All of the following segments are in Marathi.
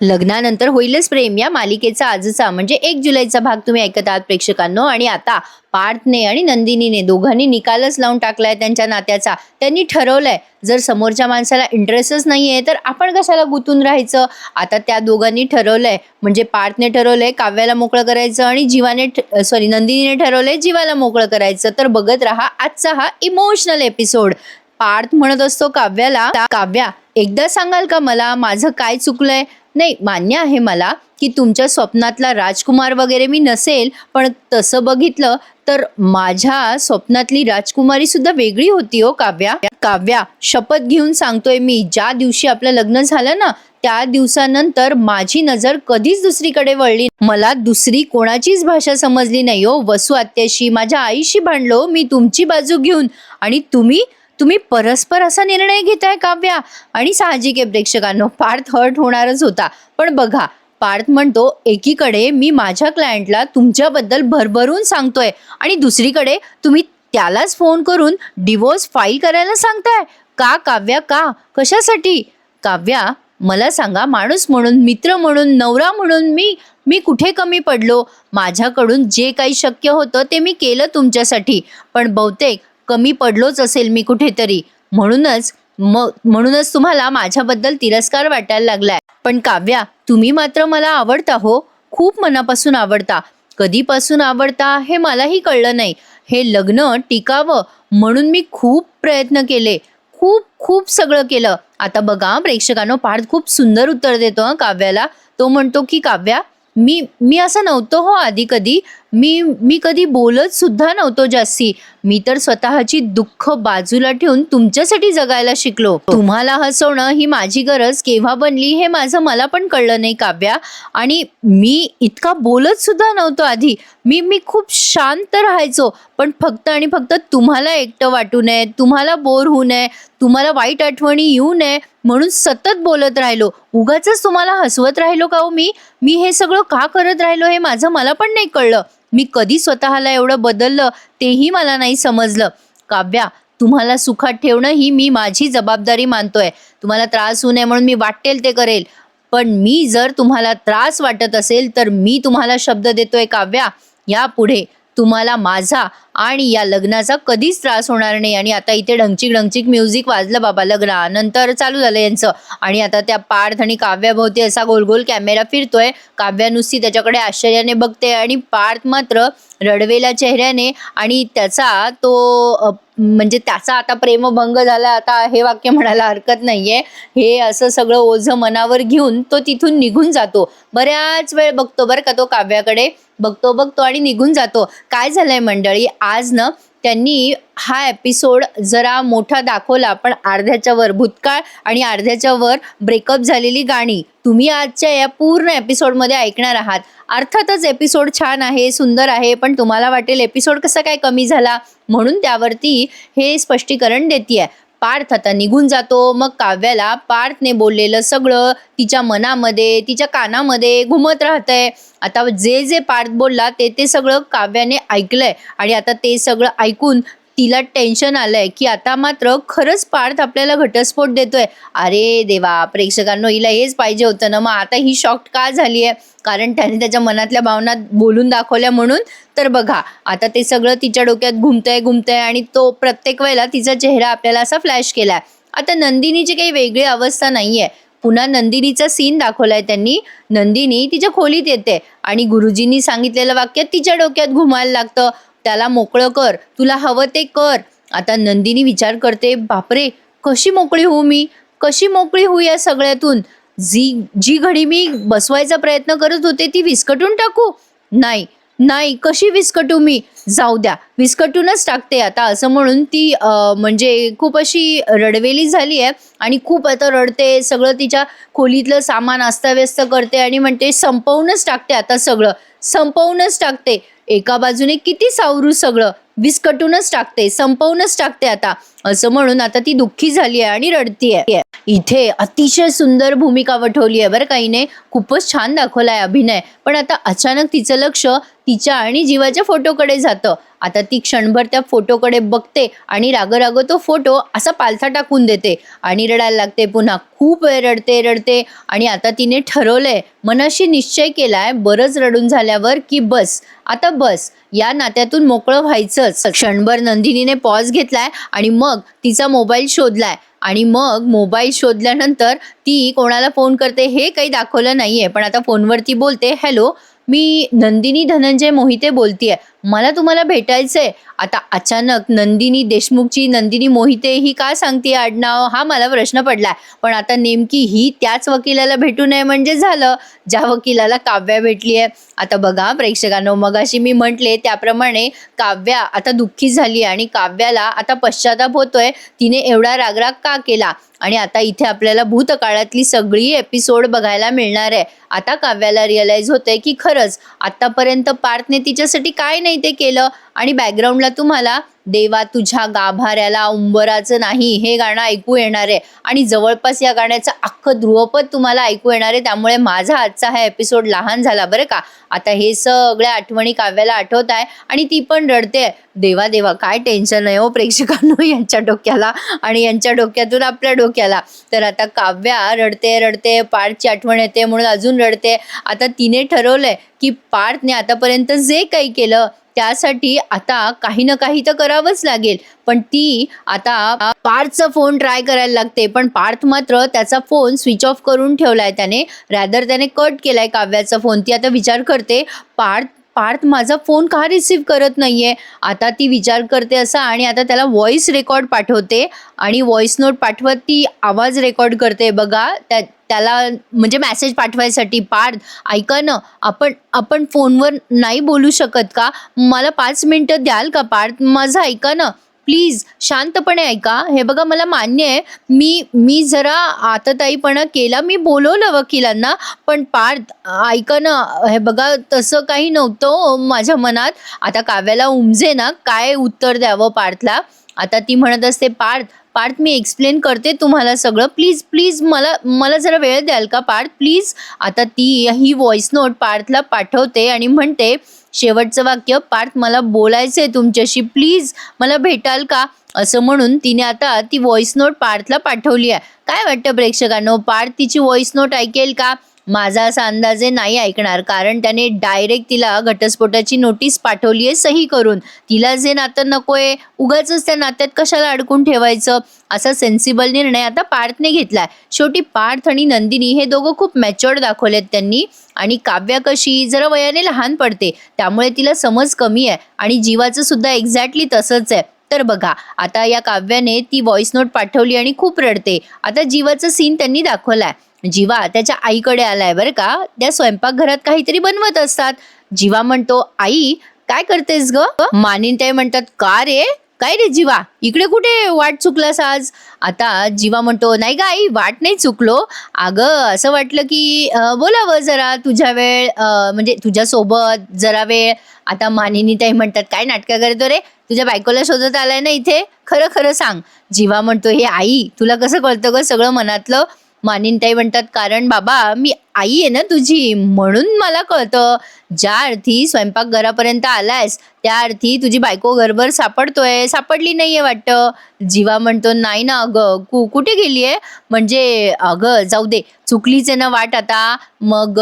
लग्नानंतर होईलच प्रेम या मालिकेचा आजचा म्हणजे एक जुलैचा भाग तुम्ही ऐकत आहात प्रेक्षकांनो. आणि आता पार्थने आणि नंदिनीने दोघांनी निकालच लावून टाकलाय त्यांच्या नात्याचा. त्यांनी ठरवलंय जर समोरच्या माणसाला इंटरेस्टच नाहीये तर आपण कशाला गुंतून राहायचं? आता त्या दोघांनी ठरवलंय म्हणजे पार्थने ठरवलंय काव्याला मोकळं करायचं आणि जीवाने सॉरी नंदिनीने ठरवलंय जीवाला मोकळं करायचं. तर बघत राहा आजचा हा इमोशनल एपिसोड पार्थ म्हणत असतो काव्याला काव्या एकदा सांगाल का मला? माझं काय चुकलंय? नाही मान्य आहे मला की तुमच्या स्वप्नातला राजकुमार वगैरे मी नसेल पण तसं बघितलं तर माझ्या स्वप्नातली राजकुमारी सुद्धा वेगळी होती हो काव्या. काव्या शपथ घेऊन सांगतोय मी ज्या दिवशी आपलं लग्न झालं ना त्या दिवसानंतर माझी नजर कधीच दुसरीकडे वळली मला दुसरी कोणाचीच भाषा समजली नाही हो. वसू आत्याशी माझ्या आईशी भांडलो मी तुमची बाजू घेऊन आणि तुम्ही तुम्ही परस्पर असा निर्णय घेताय काव्या? आणि साहजिक आहे प्रेक्षकांनो पार्थ हर्ट होणारच होता. पण बघा पार्थ म्हणतो एकीकडे मी माझ्या क्लायंटला तुमच्याबद्दल भरभरून सांगतोय आणि दुसरीकडे तुम्ही त्यालाच फोन करून डिवोर्स फाईल करायला सांगताय. का काव्या? का? कशासाठी? काव्या मला सांगा माणूस म्हणून मित्र म्हणून नवरा म्हणून मी मी कुठे कमी पडलो? माझ्याकडून जे काही शक्य होतं ते मी केलं तुमच्यासाठी. पण बहुतेक कमी पडलोच असेल मी कुठेतरी. म्हणूनच मग म्हणूनच तुम्हाला माझ्याबद्दल तिरस्कार वाटायला लागलाय. पण काव्या तुम्ही मात्र मला आवडता हो. खूप मनापासून आवडता. कधीपासून आवडता हे मलाही कळलं नाही. हे लग्न टिकावं म्हणून मी खूप प्रयत्न केले. खूप खूप सगळं केलं. आता बघा प्रेक्षकांनो पार्थ खूप सुंदर उत्तर देतो काव्याला. तो म्हणतो की काव्या मी मी असं नव्हतो हो आधी कधी. मी मी कधी बोलत सुद्धा नव्हतो जास्ती. मी तर स्वतःची दुःख बाजूला ठेवून तुमच्यासाठी जगायला शिकलो. तुम्हाला हसवणं ही माझी गरज. केव्हा बनली हे माझं मला पण कळलं नाही काव्या. आणि मी इतका बोलत सुद्धा नव्हतो आधी. मी मी खूप शांत राहायचो. पण फक्त आणि फक्त तुम्हाला एकटं वाटू नये. तुम्हाला बोर होऊ नये. तुम्हाला वाईट आठवणी येऊ नये. म्हणून सतत बोलत राहिलो. उगाच तुम्हाला हसवत राहिलो का हो मी? मी हे सगळं का करत राहिलो हे माझं मला पण नाही कळलं. मी कधी स्वतःला एवढं बदललं तेही मला नाही समजलं. काव्या तुम्हाला सुखात ठेवणं ही मी माझी जबाबदारी मानतोय. तुम्हाला त्रास होऊ नये म्हणून मी वाटेल ते करेल. पण मी जर तुम्हाला त्रास वाटत असेल तर मी तुम्हाला शब्द देतोय काव्या. यापुढे तुम्हाला माझा आणि या लग्नाचा कधीच त्रास होणार नाही. आणि आता इथे ढंगचिक ढंगचिक म्युझिक वाजलं बाबा लग्नानंतर चालू झालं यांचं. आणि आता त्या पार्थ आणि काव्याभोवती असा गोल गोल कॅमेरा फिरतोय. काव्या नुसती त्याच्याकडे आश्चर्याने बघते आणि पार्थ मात्र रडवेल्या चेहऱ्याने आणि त्याचा तो म्हणजे त्याचा आता प्रेमभंग झाला. आता हे वाक्य म्हणायला हरकत नाहीये. हे असं सगळं ओझं मनावर घेऊन तो तिथून निघून जातो. बऱ्याच वेळ बघतो बरं का तो काव्याकडे. बघतो बघतो आणि निघून जातो. काय झालंय मंडळी? आज ना त्यांनी हा एपिसोड जरा मोठा दाखवला पण अर्ध्याच्या वर भूतकाळ आणि अर्ध्याच्या वर ब्रेकअप झालेली गाणी. तुम्ही आजच्या या पूर्ण एपिसोडमध्ये ऐकणार आहात. अर्थातच एपिसोड छान आहे सुंदर आहे पण तुम्हाला वाटेल एपिसोड कसा काय कमी झाला? म्हणून त्यावरती हे स्पष्टीकरण देतीये. पार्थ आता निघून जातो. मग काव्याला पार्थने बोललेलं सगळं तिच्या मनामध्ये तिच्या कानामध्ये घुमत राहतंय. आता जे जे पार्थ बोलला ते ते सगळं काव्याने ऐकलंय. आणि आता ते सगळं ऐकून तिला टेन्शन आलंय की आता मात्र खरंच पार्थ आपल्याला घटस्फोट देतोय. अरे देवा प्रेक्षकांनो हिला हेच पाहिजे होतं ना. मग आता ही शॉक्ट का झाली आहे कारण त्याने त्याच्या मनातल्या भावना बोलून दाखवल्या म्हणून. तर बघा आता ते सगळं तिच्या डोक्यात घुमतंय घुमतंय आणि तो प्रत्येक वेळेला तिचा चेहरा आपल्याला असा फ्लॅश केलाय. आता नंदिनीची काही वेगळी अवस्था नाहीये. पुन्हा नंदिनीचा सीन दाखवलाय त्यांनी. नंदिनी तिच्या खोलीत येते आणि गुरुजींनी सांगितलेलं वाक्य तिच्या डोक्यात घुमायला लागतं. त्याला मोकळं कर. तुला हवं ते कर. आता नंदिनी विचार करते बापरे कशी मोकळी होऊ मी? कशी मोकळी होऊ या सगळ्यातून? जी जी घडी मी बसवायचा प्रयत्न करत होते ती विस्कटून टाकू? नाही नाही कशी विस्कटू मी? जाऊ द्या विस्कटूनच टाकते आता. असं म्हणून ती म्हणजे खूप अशी रडवेली झाली आहे आणि खूप आता रडते सगळं तिच्या खोलीतलं सामान अस्ताव्यस्त करते आणि म्हणते संपवूनच टाकते आता सगळं. संपवूनच टाकते. एका बाजूने किती सावरू सगळं विस्कटूनच टाकते संपवूनच टाकते आता. असं म्हणून आता ती दुःखी झाली आहे आणि रडतीये इथे अतिशय सुंदर भूमिका वठवली आहे बरं काहीने खूपच छान दाखवलाय अभिनय. पण आता अचानक तिचं लक्ष तिच्या आणि जीवाच्या फोटोकडे जातं. आता ती क्षणभर त्या फोटोकडे बघते आणि राग राग तो फोटो असा पालथा टाकून देते. आणि रडायला लागते पुन्हा खूप वेळ रडते रडते. आणि आता तिने ठरवलंय मनाशी निश्चय केलाय बरंच रडून झाल्यावर की बस. आता बस. या नात्यातून मोकळं व्हायचंच. क्षणभर नंदिनीने पॉज घेतलाय आणि मग मग तिचा मोबाईल शोधलाय. आणि मग मोबाईल शोधल्यानंतर ती कोणाला फोन करते हे काही दाखवलं नाहीये. पण आता फोनवरती बोलते हॅलो मी नंदिनी धनंजय मोहिते बोलतीये. मला तुम्हाला भेटायचंय. आता अचानक नंदिनी देशमुखची नंदिनी मोहिते ही का सांगते आडनाव? हा मला प्रश्न पडलाय. पण आता नेमकी ही त्याच वकिलाला भेटू नये म्हणजे झालं. ज्या वकिलाला काव्या भेटली आहे आता बघा प्रेक्षकांनो मगाशी मी म्हटले त्याप्रमाणे काव्या आता दुःखी झाली आणि काव्याला आता पश्चाताप होतोय. तिने एवढा रागराग का केला? आणि आता इथे आपल्याला भूतकाळातली सगळी एपिसोड बघायला मिळणार आहे. आता काव्याला रिअलाइज होतंय की खरंच आतापर्यंत पार्थने तिच्यासाठी काय नाही ते केलं. आणि बॅकग्राऊंडला तुम्हाला देवा तुझ्या गाभाऱ्याला उंबराचं नाही हे गाणं ऐकू येणार आहे. आणि जवळपास या गाण्याचं अख्खं ध्रुवपद तुम्हाला ऐकू येणार आहे. त्यामुळे माझा आजचा हा एपिसोड लहान झाला बरं का. आता हे सगळ्या आठवणी काव्याला आठवत आहे आणि ती पण रडते. देवा देवा काय टेन्शन आहे हो प्रेक्षकांनो यांच्या डोक्याला आणि यांच्या डोक्यातून आपल्या डोक्याला. तर आता काव्या रडते रडते पार्टची आठवण येते म्हणून अजून रडते. आता तिने ठरवलंय की पार्थने आतापर्यंत जे काही केलं त्यासाठी आता काही ना काही तर करावंच लागेल. पण ती आता पार्थचा फोन ट्राय करायला लागते. पण पार्थ मात्र त्याचा फोन स्विच ऑफ करून ठेवलाय त्याने. रॅदर त्याने कट केलाय काव्याचा फोन ती आता विचार करते पार्थ पार्थ माझा फोन का रिसीव करत नाही आहे आता ती विचार करते असा आणि आता त्याला व्हॉइस रेकॉर्ड पाठवते. आणि व्हॉइस नोट पाठवत ती आवाज रेकॉर्ड करते. बघा त्या त्याला म्हणजे मेसेज पाठवायसाठी पार्थ ऐका ना आपण आपण फोनवर नाही बोलू शकत का? मला पाच मिनटं द्याल का पार्थ? माझं ऐका ना प्लीज शांतपणे ऐका. हे बघा मला मान्य आहे मी मी जरा आतताईपणा केला मी बोलवलं वकिलांना पण पार्थ ऐका ना हे बघा तसं काही नव्हतं माझ्या मनात. आता काव्याला उमजे ना काय उत्तर द्यावं पार्थला? आता ती म्हणत असते पार्थ पार्थ मी एक्सप्लेन करते तुम्हाला सगळं. प्लीज प्लीज मला मला जरा वेळ द्याल का पार्थ? प्लीज आता ती ही व्हॉइस नोट पार्थला पाठवते आणि म्हणते शेवटचं वाक्य पार्थ मला बोलायचं आहे तुमच्याशी. प्लीज मला भेटाल का? असं म्हणून तिने आता ती व्हॉइस नोट पार्थला पाठवली आहे. काय वाटतं प्रेक्षकांनो? पार्थ तिची व्हॉइस नोट ऐकेल का? माझा असा अंदाजे नाही ऐकणार कारण त्याने डायरेक्ट तिला घटस्फोटाची नोटीस पाठवली आहे सही करून. तिला जे नातं नकोय उगाच त्या नात्यात कशाला अडकून ठेवायचं? असा सेन्सिबल निर्णय आता पार्थने घेतलाय. शेवटी पार्थ आणि नंदिनी हे दोघं खूप मॅच्युअर्ड दाखवलेत त्यांनी. आणि काव्या कशी जरा वयाने लहान पडते त्यामुळे तिला समज कमी आहे. आणि जीवाचं सुद्धा एक्झॅक्टली तसंच आहे. तर बघा आता या काव्याने ती व्हॉइस नोट पाठवली आणि खूप रडते. आता जीवाचं सीन त्यांनी दाखवलाय. जीवा त्याच्या आईकडे आलाय बरं का. त्या स्वयंपाकघरात काहीतरी बनवत असतात. जीवा म्हणतो आई काय करतेस ग? मानिनताई म्हणतात का रे? काय रे जीवा? इकडे कुठे वाट चुकलास आज? आता जीवा म्हणतो नाही का आई वाट नाही चुकलो. अगं असं वाटलं की बोलावं जरा तुझ्या वेळ म्हणजे तुझ्यासोबत जरा वेळ. आता मानिनीताई म्हणतात काय नाटकं करतो रे? तुझ्या बायकोला शोधत आलाय ना इथे? खरं खरं सांग. जीवा म्हणतो हे आई तुला कसं कळतं ग सगळं मनातलं? मानिनताई म्हणतात कारण बाबा मी आई आहे ना तुझी म्हणून मला कळतं. ज्या अर्थी स्वयंपाकघरापर्यंत आलायस त्या अर्थी तुझी बायको घरभर सापडतोय. सापडली नाहीये वाटतं. जीवा म्हणतो नाही ना अगं कु कुठे गेली आहे? म्हणजे अगं जाऊ दे चुकलीच आहे ना वाट आता. मग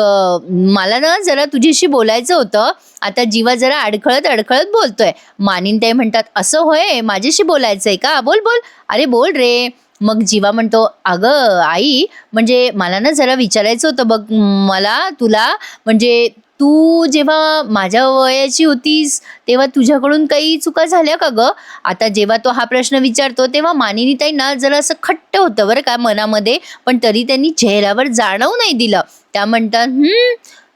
मला ना जरा तुझ्याशी बोलायचं होतं. आता जीवा जरा अडखळत अडखळत बोलतोय. मानिनताई म्हणतात असं होय माझ्याशी बोलायचंय का? बोल बोल. अरे बोल रे. मग जीवा म्हणतो अगं आई म्हणजे मला ना जरा विचारायचं होतं बघ मला तुला म्हणजे तू जेव्हा माझ्या वयाची होतीस तेव्हा तुझ्याकडून काही चुका झाल्या का ग? आता जेव्हा तो हा प्रश्न विचारतो तेव्हा मानिनीताईंना जरा असं खट्ट होतं बरं का मनामध्ये पण तरी त्यांनी चेहऱ्यावर जाणवू नाही दिलं. त्या म्हणतात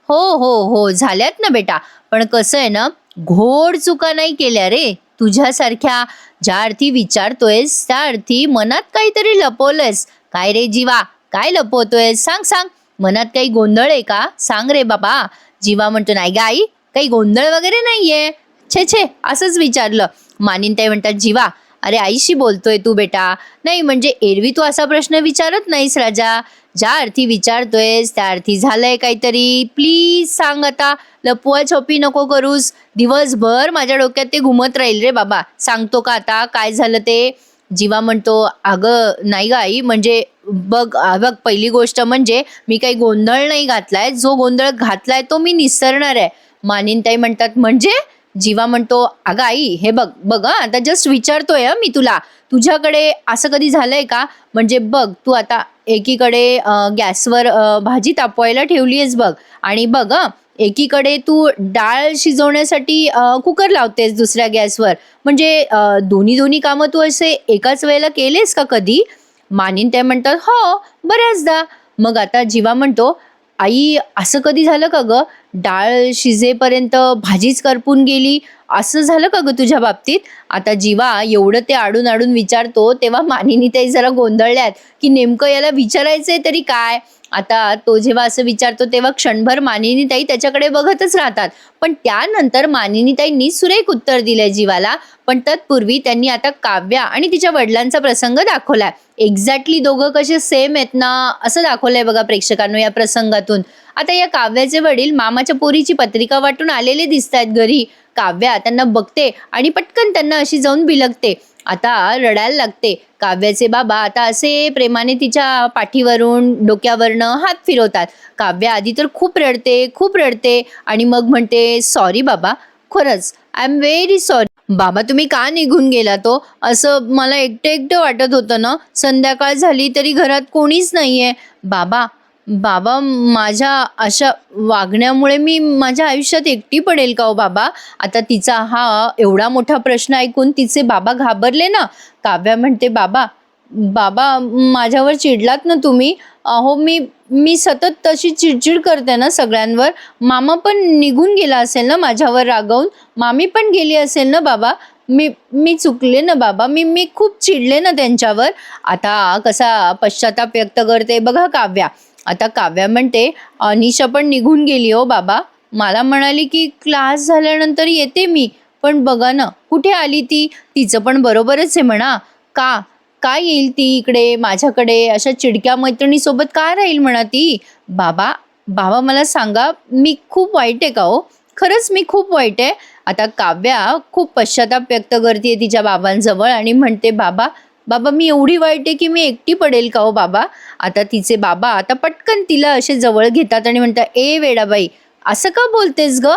हो हो हो झाल्यात ना बेटा पण कसं आहे ना घोड चुका नाही केल्या रे तुझ्यासारख्या ज्या अर्थी विचारतोयस त्या अर्थी मनात काहीतरी लपवलंयस. काय रे जीवा? काय लपवतोयस? सांग सांग. मनात काही गोंधळ आहे का? सांग रे बाबा. जीवा म्हणतो नाही ग आई काही गोंधळ वगैरे नाहीये. छे छे. असंच विचारलं. मानिनताई म्हणतात जीवा अरे आईशी बोलतोय तू बेटा. नाही म्हणजे एरवी तू असा प्रश्न विचारत नाहीस राजा. ज्या अर्थी विचारतोयस त्या अर्थी झालंय काहीतरी. प्लीज सांग आता. लपवा छपी नको करूस. दिवसभर माझ्या डोक्यात ते घुमत राहील रे बाबा. सांगतो का आता? काय झालं ते? जीवा म्हणतो अगं नाही ग आई. म्हणजे बघ बघ पहिली गोष्ट म्हणजे मी काही गोंधळ नाही घातलाय. जो गोंधळ घातलाय तो मी निसरणार आहे. मानिनताई म्हणतात म्हणजे? जीवा म्हणतो अगं आई हे बघ बघ आता जस्ट विचारतोय मी तुला. तुझ्याकडे असं कधी झालंय का? म्हणजे बघ तू आता एकीकडे गॅसवर भाजी तापवायला ठेवली आहेस बघ. आणि बघ एकीकडे तू डाळ शिजवण्यासाठी कुकर लावतेस दुसऱ्या गॅसवर. म्हणजे दोन्ही दोन्ही कामं तू असे एकाच वेळेला केलेस का कधी? मानिन ते म्हणतात हो बऱ्याचदा. मग आता जीवा म्हणतो आई असं कधी झालं का गं? डाळ शिजेपर्यंत भाजीच करपून गेली. असं झालं का ग तुझ्या बाबतीत? आता जीवा एवढं ते आडून आडून विचारतो तेव्हा मानिनी ताई जरा गोंधळल्यात की नेमकं याला विचारायचंय तरी काय? आता तो जेव्हा असं विचारतो तेव्हा क्षणभर मानिनी ताई त्याच्याकडे बघतच राहतात. पण त्यानंतर मानिनी ताईंनी सुरेख उत्तर दिलंय जीवाला. पण तत्पूर्वी त्यांनी आता काव्या आणि तिच्या वडिलांचा प्रसंग दाखवलाय. एक्झॅक्टली दोघं कसे सेम आहेत ना असं दाखवलंय बघा प्रेक्षकांना या प्रसंगातून. आता या काव्याचे वडील मामाच्या पोरीची पत्रिका वाटून आलेले दिसत आहेत घरी. काव्या त्यांना बघते आणि पटकन त्यांना अशी जाऊन बिलगते. आता रडायला लागते. काव्याचे बाबा आता असे प्रेमाने तिच्या पाठीवरून डोक्यावरनं हात फिरवतात. काव्या आधी तर खूप रडते खूप रडते आणि मग म्हणते सॉरी बाबा खरंच आय एम व्हेरी सॉरी बाबा तुम्ही का निघून गेला तो? असं मला एकटं एकटं वाटत होतं ना? संध्याकाळ झाली तरी घरात कोणीच नाहीये. बाबा बाबा माझ्या अशा वागण्यामुळे मी माझ्या आयुष्यात एकटी पडेल का हो बाबा? आता तिचा हा एवढा मोठा प्रश्न ऐकून तिचे बाबा घाबरले ना? काव्या म्हणते बाबा बाबा माझ्यावर चिडलात ना तुम्ही? अहो मी मी सतत तशी चिडचिड करते ना सगळ्यांवर. मामा पण निघून गेला असेल ना माझ्यावर रागवून? मामी पण गेली असेल ना बाबा? मी मी चुकले ना बाबा? मी मी खूप चिडले ना त्यांच्यावर? आता कसा पश्चाताप व्यक्त करते बघा काव्या. आता काव्या म्हणते अनिशा पण निघून गेली हो बाबा. मला म्हणाली की क्लास झाल्यानंतर येते मी. पण बघा ना कुठे आली ती? तिचं पण बरोबरच आहे म्हणा. का? का येईल ती इकडे माझ्याकडे? अशा चिडक्या मैत्रिणीसोबत का राहील म्हणा ती? बाबा बाबा मला सांगा मी खूप वाईट आहे का हो? खरंच मी खूप वाईट आहे. आता काव्या खूप पश्चाताप व्यक्त करते तिच्या बाबांजवळ आणि म्हणते बाबा बाबा मी एवढी वाईट आहे की मी एकटी पडेल का हो बाबा? आता तिचे बाबा आता पटकन तिला असे जवळ घेतात आणि म्हणतात ए वेडाबाई असं का बोलतेस ग?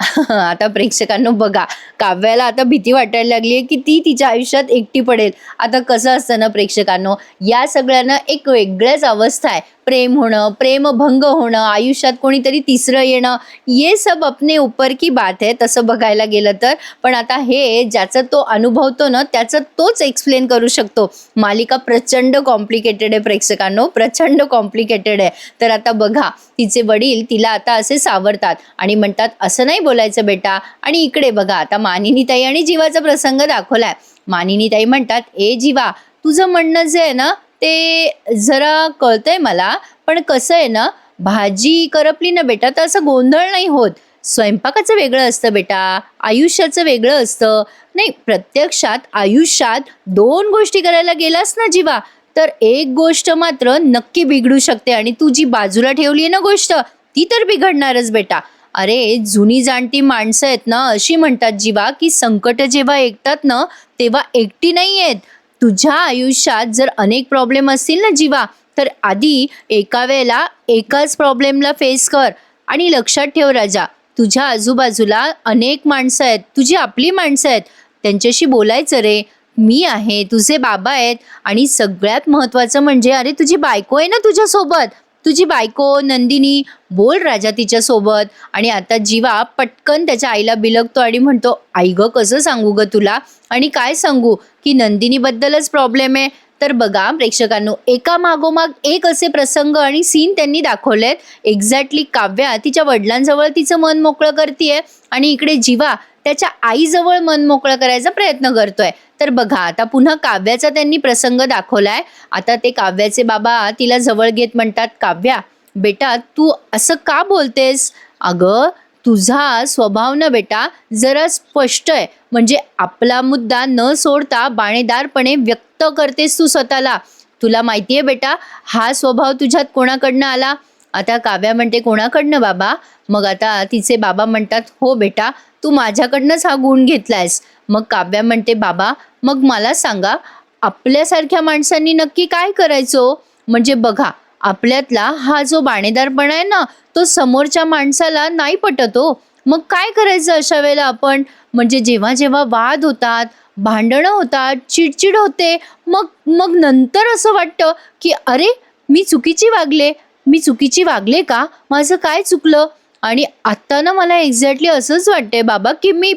आता प्रेक्षकांनो बघा काव्याला आता भीती वाटायला लागली आहे की ती तिच्या आयुष्यात एकटी पडेल. आता कसं असतं ना प्रेक्षकांनो या सगळ्यांना एक वेगळ्याच अवस्था आहे. प्रेम होणं प्रेमभंग होणं आयुष्यात कोणीतरी तिसरं येणं ये सब अपने ऊपर की बात आहे तसं बघायला गेलं तर. पण आता हे ज्याचं तो अनुभवतो ना त्याचं तोच एक्सप्लेन करू शकतो. मालिका प्रचंड कॉम्प्लिकेटेड आहे प्रेक्षकांनो प्रचंड कॉम्प्लिकेटेड आहे. तर आता बघा तिचे वडील तिला आता असे सावरतात आणि म्हणतात असं नाही बोलायचं बेटा? आणि इकडे बघा आता मानिनीताई आणि जीवाचा प्रसंग दाखवलाय. मानिनीताई म्हणतात ए जीवा तुझं म्हणणं जे आहे ना ते जरा कळतंय मला पण कसं आहे ना भाजी करपली ना बेटा तर असं गोंधळ नाही होत. स्वयंपाकाचं वेगळं असतं बेटा आयुष्याचं वेगळं असतं. नाही प्रत्यक्षात आयुष्यात दोन गोष्टी करायला गेलास ना जीवा तर एक गोष्ट मात्र नक्की बिघडू शकते. आणि तू जी बाजूला ठेवली आहे ना गोष्ट ती तर बिघडणारच बेटा. अरे जुनी जाणती माणसं आहेत ना अशी म्हणतात जीवा की संकट जेव्हा ऐकतात ना तेव्हा एकटी नाही आहेत. तुझ्या आयुष्यात जर अनेक प्रॉब्लेम असतील ना जीवा तर आधी एका वेळेला एकाच प्रॉब्लेमला फेस कर. आणि लक्षात ठेव राजा तुझ्या आजूबाजूला अनेक माणसं आहेत. तुझी आपली माणसं आहेत. त्यांच्याशी बोलायचं रे. मी आहे तुझे बाबा आहेत. आणि सगळ्यात महत्त्वाचं म्हणजे अरे तुझी बायको आहे ना तुझ्यासोबत. तुझी बायको नंदिनी बोल राजा तिच्यासोबत. आणि आता जीवा पटकन त्याच्या आईला बिलगतो आणि म्हणतो आई ग कसं सांगू ग तुला? आणि काय सांगू? की नंदिनीबद्दलच प्रॉब्लेम आहे. तर बघा प्रेक्षकांनो एका मागोमाग एक असे प्रसंग आणि सीन त्यांनी दाखवलेत. एक्झॅक्टली काव्या तिच्या वडिलांजवळ तिचं मन मोकळं करते आणि इकडे जीवा त्याच्या आईजवळ मन मोकळं करायचा प्रयत्न करतोय. तर बघा आता पुन्हा काव्याचा त्यांनी प्रसंग दाखवलाय. आता ते काव्याचे बाबा तिला जवळ घेत म्हणतात काव्या बेटा तू असं का बोलतेस? अगं तुझा स्वभाव ना बेटा जरा स्पष्ट आहे. म्हणजे आपला मुद्दा न सोडता बाणेदारपणे व्यक्त करतेस तू स्वतःला. तुला माहिती आहे बेटा हा स्वभाव तुझ्यात कोणाकडनं आला? आता काव्या म्हणते कोणाकडनं बाबा? मग आता तिचे बाबा म्हणतात हो बेटा तू माझ्याकडनंच हा गुण घेतलायस. मग काव्या म्हणते बाबा मग मला सांगा आपल्यासारख्या माणसांनी नक्की काय करायचो? म्हणजे बघा आपल्यातला हा जो बाणेदारपणा आहे ना तो समोरच्या माणसाला नाही पटत हो. मग काय करायचं अशा वेळेला आपण? म्हणजे जेव्हा जेव्हा वाद होतात भांडणं होतात चिडचिड होते मग मग नंतर असं वाटतं की अरे मी चुकीची वागले. मी चुकीची वागले का? माझं काय चुकलं? आणि आत्ता ना मला एक्झॅक्टली असंच वाटतंय बाबा की मी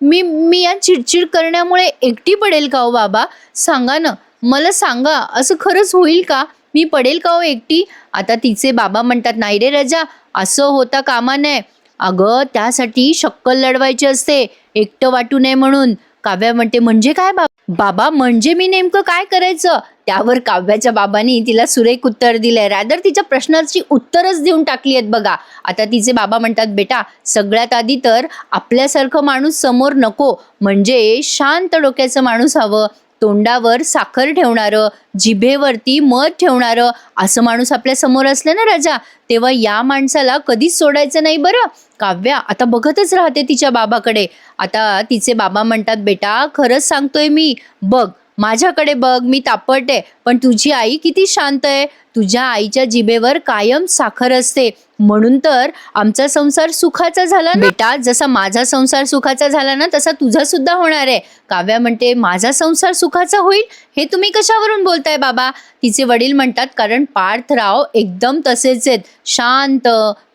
मी मी या चिडचिड करण्यामुळे एकटी पडेल का हो बाबा? सांगा ना. मला सांगा. असं खरंच होईल का? मी पडेल का हो एकटी? आता तिचे बाबा म्हणतात नाही रे रजा असं होता कामा नये. अगं त्यासाठी शक्कल लढवायची असते. एकटं वाटू नये म्हणून. काव्या म्हणते म्हणजे काय बाबा? बाबा म्हणजे मी नेमकं काय करायचं? त्यावर काव्याच्या बाबांनी तिला सुरेख उत्तर दिलंय. रॅदर तिच्या प्रश्नाची उत्तरच देऊन टाकली आहेत बघा. आता तिचे बाबा म्हणतात बेटा सगळ्यात आधी तर आपल्यासारखं माणूस समोर नको. म्हणजे शांत डोक्याचं माणूस हवं. तोंडावर साखर ठेवणारं जिभेवरती मध ठेवणारं असं माणूस आपल्यासमोर असलं ना राजा तेव्हा या माणसाला कधीच सोडायचं नाही बरं. काव्या आता बघतच राहते तिच्या बाबाकडे. आता तिचे बाबा म्हणतात बेटा खरंच सांगतोय मी. बघ माझ्याकडे बघ मी तापट आहे पण तुझी आई किती शांत आहे. तुझ्या आईच्या जिभेवर कायम साखर असते. म्हणून तर आमचा संसार सुखाचा झाला ना? बेटा जसा माझा संसार सुखाचा झाला ना तसा तुझा सुद्धा होणार आहे. काव्या म्हणते माझा संसार सुखाचा होईल? हे तुम्ही कशावरून बोलताय बाबा? तिचे वडील म्हणतात कारण पार्थराव एकदम तसेच आहेत. शांत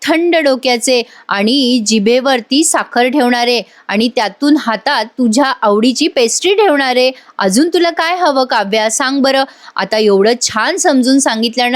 थंड डोक्याचे आणि जिभेवरती साखर ठेवणारे आणि त्यातून हातात तुझ्या आवडीची पेस्ट्री ठेवणारे अजून तुला काय हवं काव्या? सांग बरं. आता एवढं छान समजून सांगितल्यानंतर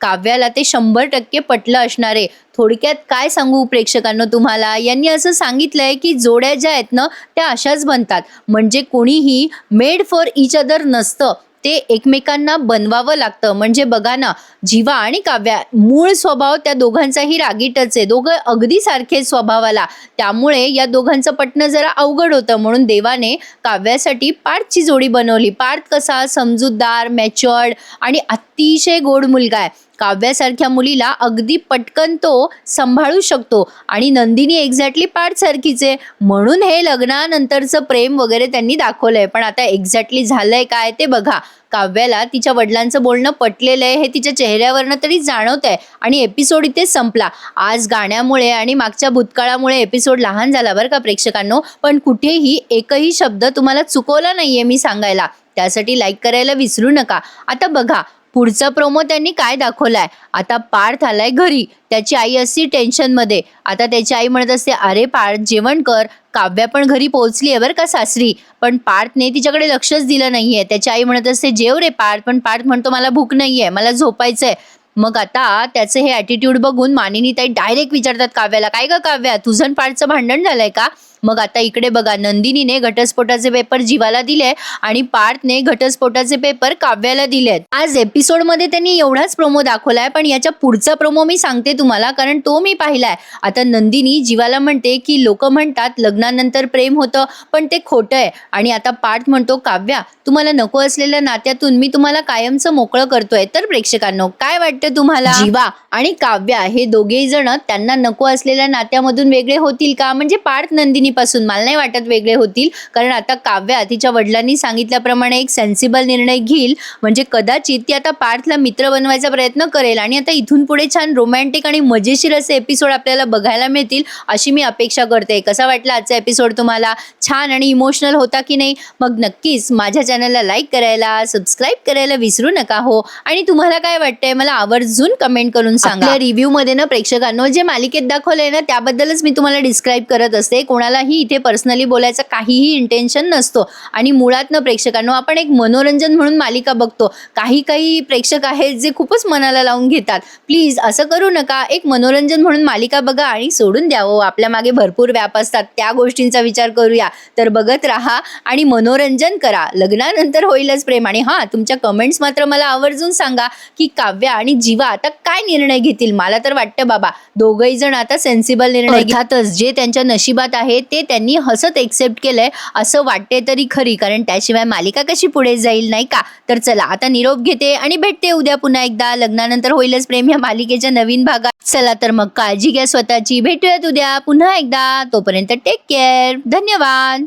काव्याला ते शंभर टक्के पटलं असणारे थोडक्यात काय सांगू प्रेक्षकांना तुम्हाला? यांनी असं सांगितलंय की जोड्या ज्या आहेत ना त्या अशाच बनतात. म्हणजे कोणीही मेड फॉर इच अदर नसतं. ते एकमेकांना बनवावं लागतं. म्हणजे बघा ना जीवा आणि काव्या मूळ स्वभाव त्या दोघांचाही रागीटच आहे. दोघं अगदी सारखे स्वभावाला. त्यामुळे या दोघांचं पटणं जरा अवघड होतं. म्हणून देवाने काव्यासाठी पार्थची जोडी बनवली. पार्थ कसा समजूतदार मॅच्युअर्ड आणि अतिशय गोड मुलगा आहे. काव्यासारख्या मुलीला अगदी पटकन तो सांभाळू शकतो. आणि नंदिनी एक्झॅक्टली पाठसारखीच आहे. म्हणून हे लग्नानंतरचं प्रेम वगैरे त्यांनी दाखवलं आहे पण आता एक्झॅक्टली झालंय काय ते बघा. काव्याला तिच्या वडिलांचं बोलणं पटलेलं आहे. हे तिच्या चेहऱ्यावरनं तरी जाणवत आहे आणि एपिसोड इथे संपला. आज गाण्यामुळे आणि मागच्या भूतकाळामुळे एपिसोड लहान झाला बरं का प्रेक्षकांनो. पण कुठेही एकही शब्द तुम्हाला चुकवला नाहीये मी सांगायला. त्यासाठी लाईक करायला विसरू नका. आता बघा. पुढचा प्रोमो त्यांनी काय दाखवलाय? आता पार्थ आलाय घरी. त्याची आई असती टेन्शनमध्ये आता त्याची आई म्हणत असते अरे पार्थ जेवण कर. काव्या पण घरी पोहोचली आहे बरं का सासरी? पण पार्थने तिच्याकडे लक्षच दिलं नाहीये. त्याची आई म्हणत असते जेव रे पार्थ पण पार्थ म्हणतो मला भूक नाहीये मला झोपायचंय. मग आता त्याचं हे ॲटिट्यूड बघून मानिनी ताई डायरेक्ट विचारतात काव्याला काय का काव्या तुझं आणि पार्थचं भांडण झालंय का? मग आता इकडे बघा नंदिनीने घटस्फोटाचे पेपर जीवाला दिले आणि पार्थने घटस्फोटाचे पेपर काव्याला दिलेत आज एपिसोडमध्ये त्यांनी एवढाच प्रोमो दाखवलाय पण याच्या पुढचा प्रोमो मी सांगते तुम्हाला कारण तो मी पाहिलाय. आता नंदिनी जीवाला म्हणते की लोक म्हणतात लग्नानंतर प्रेम होतं पण ते खोटं आहे. आणि आता पार्थ म्हणतो काव्या तुम्हाला नको असलेल्या नात्यातून मी तुम्हाला कायमचं मोकळं करतोय. तर प्रेक्षकांनो काय वाटतं तुम्हाला? जीवा आणि काव्या हे दोघेही जण त्यांना नको असलेल्या नात्यामधून वेगळे होतील का? म्हणजे पार्थ नंदिनी पासून मला नाही वाटत वेगळे होतील. कारण आता काव्या तिच्या वडिलांनी सांगितल्याप्रमाणे एक सेन्सिबल निर्णय घेईल. म्हणजे कदाचित ती आता पार्थला मित्र बनवायचा प्रयत्न करेल. आणि आता इथून पुढे छान रोमॅन्टिक आणि मजेशीर असे एपिसोड आपल्याला बघायला मिळतील अशी मी अपेक्षा करते. कसा वाटला आजचा एपिसोड तुम्हाला? छान आणि इमोशनल होता की नाही? मग नक्कीच माझ्या चॅनलला लाईक करायला सबस्क्राईब करायला विसरू नका हो. आणि तुम्हाला काय वाटतंय? मला आवर्जून कमेंट करून सांगा. रिव्ह्यू मध्ये ना प्रेक्षकांनो जे मालिकेत दाखवलंय ना त्याबद्दलच मी तुम्हाला डिस्क्राईब करत असते. कोणाला कोणालाही इथे पर्सनली बोलायचं काहीही इंटेन्शन नसतो. आणि मुळातनं प्रेक्षकांनो आपण एक मनोरंजन म्हणून मालिका बघतो. काही काही प्रेक्षक आहेत जे खूपच मनाला लावून घेतात. प्लीज असं करू नका. एक मनोरंजन म्हणून मालिका बघा आणि सोडून द्यावं आपल्या मागे भरपूर व्याप असतात. त्या गोष्टींचा विचार करूया. तर बघत राहा आणि मनोरंजन करा. लग्नानंतर होईलच प्रेम. आणि हां तुमच्या कमेंट्स मात्र मला आवर्जून सांगा की काव्या आणि जीवा आता काय निर्णय घेतील? मला तर वाटतं बाबा दोघही जण आता सेन्सिबल निर्णय अर्थातच. जे त्यांच्या नशिबात आहे ते त्यांनी हसत एक्सेप्ट केलंय. असं वाटते तरी खरी कारण त्याशिवाय मालिका कशी पुढे जाईल नाही का? तर चला आता निरोप घेते आणि भेटते उद्या पुन्हा एकदा. लग्नानंतर होईलच प्रेम या मालिकेच्या नवीन भागात. चला तर मग काळजी घ्या स्वतःची. भेटूयात उद्या पुन्हा एकदा. तोपर्यंत टेक केअर धन्यवाद.